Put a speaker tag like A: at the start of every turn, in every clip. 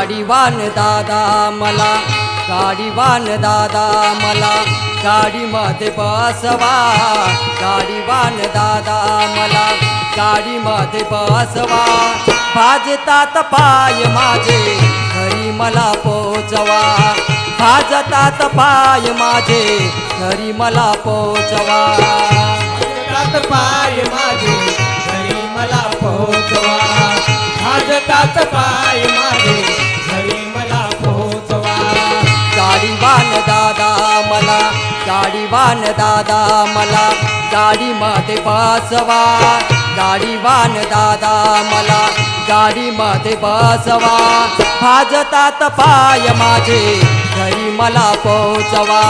A: गाडीवान दादा मला गाडीवान दादा मला गाडीमध्ये बसवा. गाडीवान दादा मला गाडीमध्ये बसवा. भाजतात पाय माझे घरी मला पोचवा. भाजतात पाय माझे घरी मला पोचवा.
B: पाय माझे
A: गाडीवान दादा मला गाडीमध्ये बसवा. गाडीवान दादा मला गाडीमध्ये बसवा. भाजतात पाय माझे घरी मला पोचवा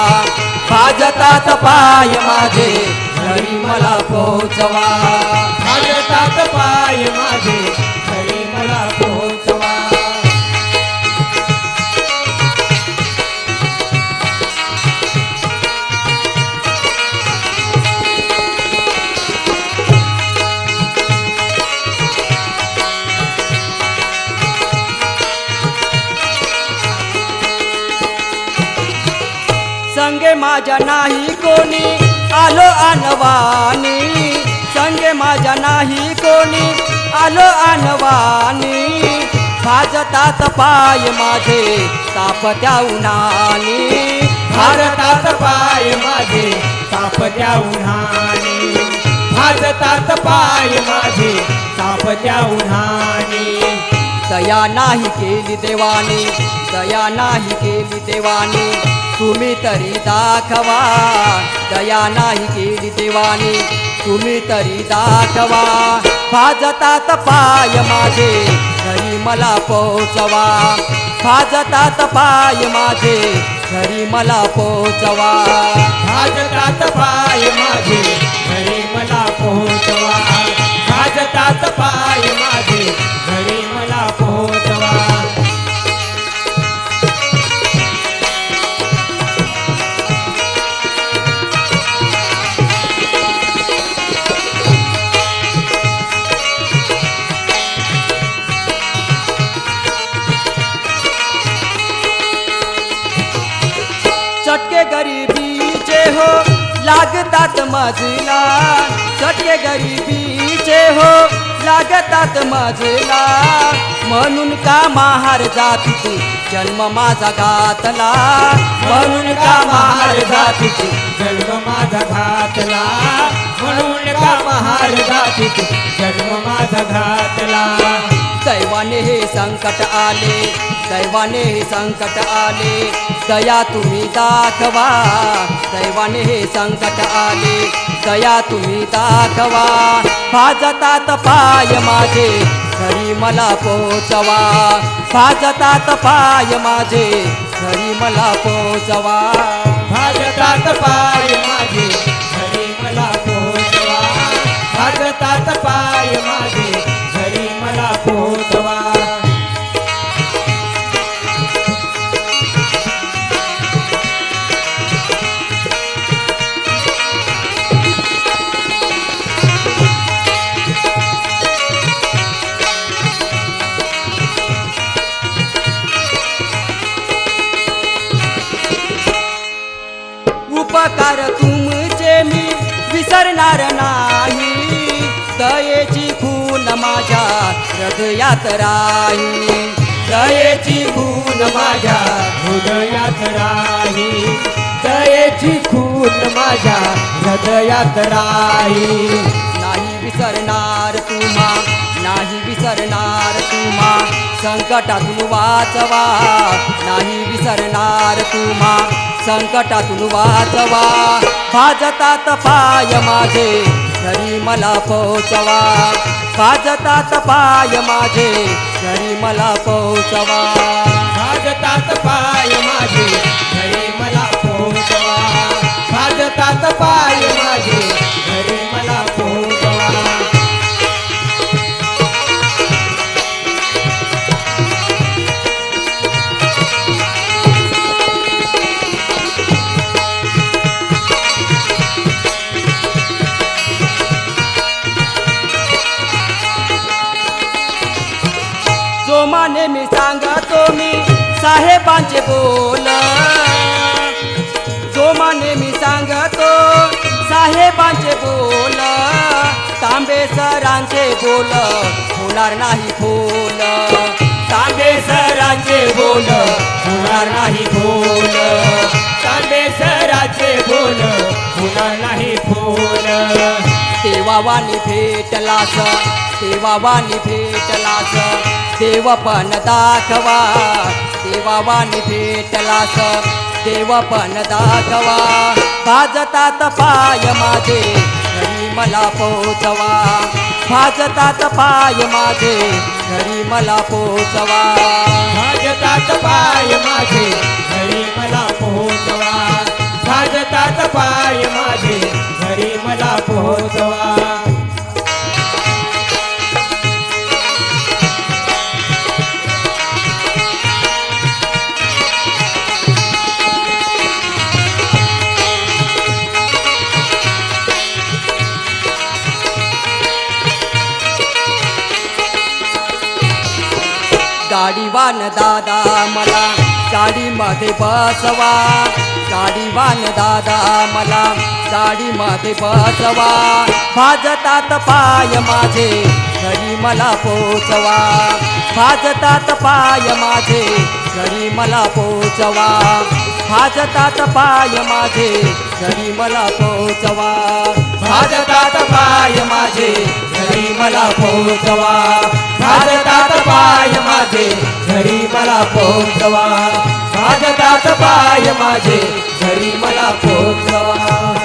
A: भाजतात पाय माझे घरी मला पोचवा
B: भाजतात पाय माझे घरी मला पोहोचवा.
A: कोणी? आलो आणवानी संगे माझ्या नाही कोणी. आलो आणवानी भाजतात पाय माझे तापत्या उन्हानी.
B: भारतात पाय माझे तापत्या उन्हानी. भाजतात पाय माझे तापत्या उन्हानी.
A: दया नाही केली देवानी. दया नाही केली देवानी. तुम्ही तरी दाखवा. दया नाही केली देवानी तुम्ही तरी दाखवा. भाजतात पाय माझे घरी मला पोचवा भाजतात पाय माझे घरी मला पोचवा
B: भाजतात पाय माझे घरी मला पोहोचवा. भाजतात पाय
A: लागतात माझला. चटके गरिबीचे हो लागतात माझला. म्हणून का महार जातीची जन्म माझा घातला? म्हणून का महार जातीची
B: जन्म माझा घातला? म्हणून का महार जातीची जन्म माझा घातला?
A: दैवाने हे संकट आले. दैवाने हे संकट आले. दया तुम्ही दाखवा. दैवाने हे संकट आले. दया तुम्ही दाखवा. भाजतात पाय माझे घरी मला पोचवा भाजतात पाय माझे घरी मला पोचवा
B: भाजतात पाय माझे
A: हृदयात राही
B: दयेची खून माझ्या हृदयात राही दयेची खून माझ्या हृदयात राही
A: नाही विसरणार तुम्हा नाही विसरणार तुम्हा संकटातून वाचवा. नाही विसरणार तुम्हा संकटातून वाचवा. भाजतात पाय माझे घरी मला पोचवा. भाजतात पाय माझे घरी मला पोचवा
B: भाजतात पाय माझे घरी मला
A: बोल. जो माने मी सांगतो साहेबांचे बोल. तांबे सरांचे बोल होणार नाही बोल. तांबे सरांचे बोल होणार नाही बोल.
B: तांबे सराचे बोल होणार नाही बोल.
A: देवा भेटलास देवा भेटलास. देवपण दाखवा. देवा वाणी भेटलास देव पण दाखवा. भाजतात पाय माझे घरी मला पोचवा भाजतात पाय माझे घरी मला पोचवा
B: भाजतात
A: गाडीवान दादा मला गाडीमध्ये बसवा. गाडीवान दादा मला गाडीमध्ये बसवा. भाजतात पाय माझे घरी मला पोचवा. भाजतात पाय माझे घरी मला पोचवा. भाजतात पाय माझे घरी मला पोचवा. भाजतात पाय माझे घरी मला पोचवा. भाज पाय माझे घरी मला पोहोचवा. स्वागताच पाय माझे घरी मला पोहोचवा.